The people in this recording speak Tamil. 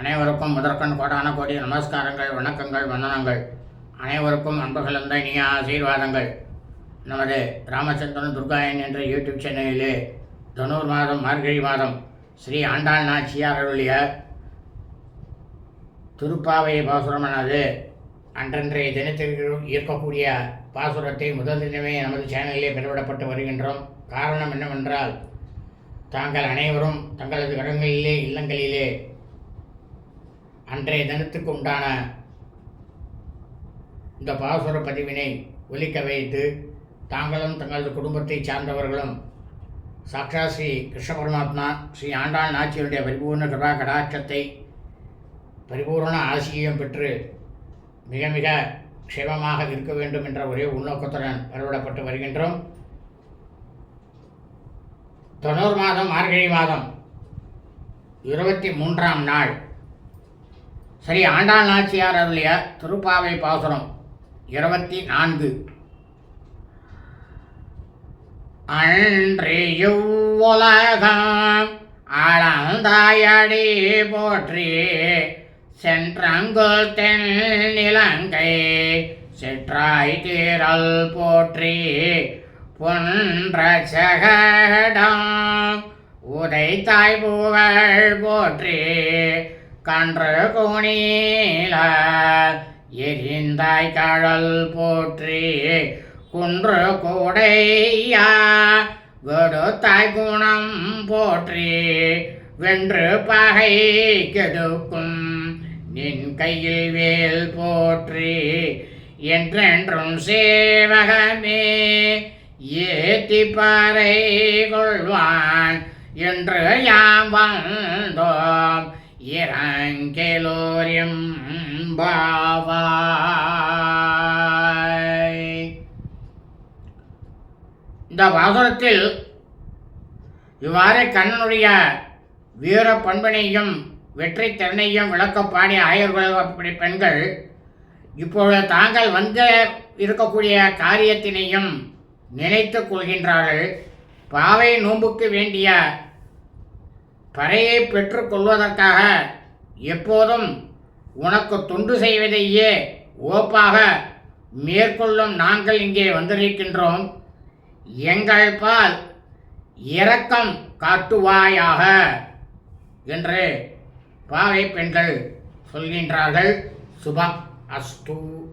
அனைவருக்கும் முதற்கண் கோடான கோடி நமஸ்காரங்கள் வணக்கங்கள் வந்தனங்கள். அனைவருக்கும் அன்பு கலந்த இனிய ஆசீர்வாதங்கள். நமது ராமச்சந்திரன் துர்காயன் என்ற யூடியூப் சேனலிலே தனூர் மாதம் மார்கழி மாதம் ஸ்ரீ ஆண்டாள் நாச்சியார் அருளிய திருப்பாவை பாசுரமானது அன்றன்றைய தினத்திற்கு இருக்கக்கூடிய பாசுரத்தை முதல் தினமே நமது சேனலிலே பெறவிடப்பட்டு வருகின்றோம். காரணம் என்னவென்றால் தாங்கள் அனைவரும் தங்களது கடங்களிலே இல்லங்களிலே அன்றைய தினத்துக்கு உண்டான இந்த பாசுர பதிவினை ஒலிக்க வைத்து தாங்களும் தங்களது குடும்பத்தைச் சார்ந்தவர்களும் சாக்ஷா ஸ்ரீ கிருஷ்ண பரமாத்மா ஸ்ரீ ஆண்டாள் நாச்சியருடைய பரிபூர்ண கிருபா கடாட்சத்தை பரிபூர்ண ஆசியம் பெற்று மிக மிக க்ஷேமமாக இருக்க வேண்டும் என்ற ஒரே உள்நோக்கத்துடன் வரவிடப்பட்டு வருகின்றோம். தொண்ணூறு மாதம் மார்கழி மாதம் இருபத்தி மூன்றாம் நாள் ஸ்ரீ ஆண்டாள் நாச்சியார் அருளிய திருப்பாவை பாசுரம் இருபத்தி நான்கு. அன்றியுலகம் அளந்தாயடி போற்றி சென்றங்குள் தென் நிலங்கை சிற்றாய் தீரல் போற்றி பொன்ற சகடம் உதைத்தாய் புகழ் போற்றி கன்று குணில எரிந்தாய் கழல் போற்றி குன்று கூடையா கொடுத்தாய் குணம் போற்றி வென்று பகை கெடுக்கும் நின் கையில் வேல் போற்றி என்றென்றும் சேவகமே ஏத்தி பாறை கொள்வான் என்று யாம் சாங்கேலோரியம் பாவாய். இந்த பாசுரத்தில் இவ்வாறு கண்ணனுடைய வீர பண்பினையும் வெற்றி திறனையும் விளக்க ஆயுர்வேத பெண்கள் இப்பொழுது தாங்கள் வந்து இருக்கக்கூடிய காரியத்தினையும் நினைத்து கொள்கின்றார்கள். பாவை நோன்புக்கு வேண்டிய பறையை பெற்றுக்கொள்வதற்காக எப்போதும் உனக்கு தொண்டு செய்வதையே ஓப்பாக மேற்கொள்ளும் நாங்கள் இங்கே வந்திருக்கின்றோம். எங்கள் பால் இரக்கம் காட்டுவாயாக என்று பாவை பெண்கள் சொல்கின்றார்கள். சுபம் அஸ்து.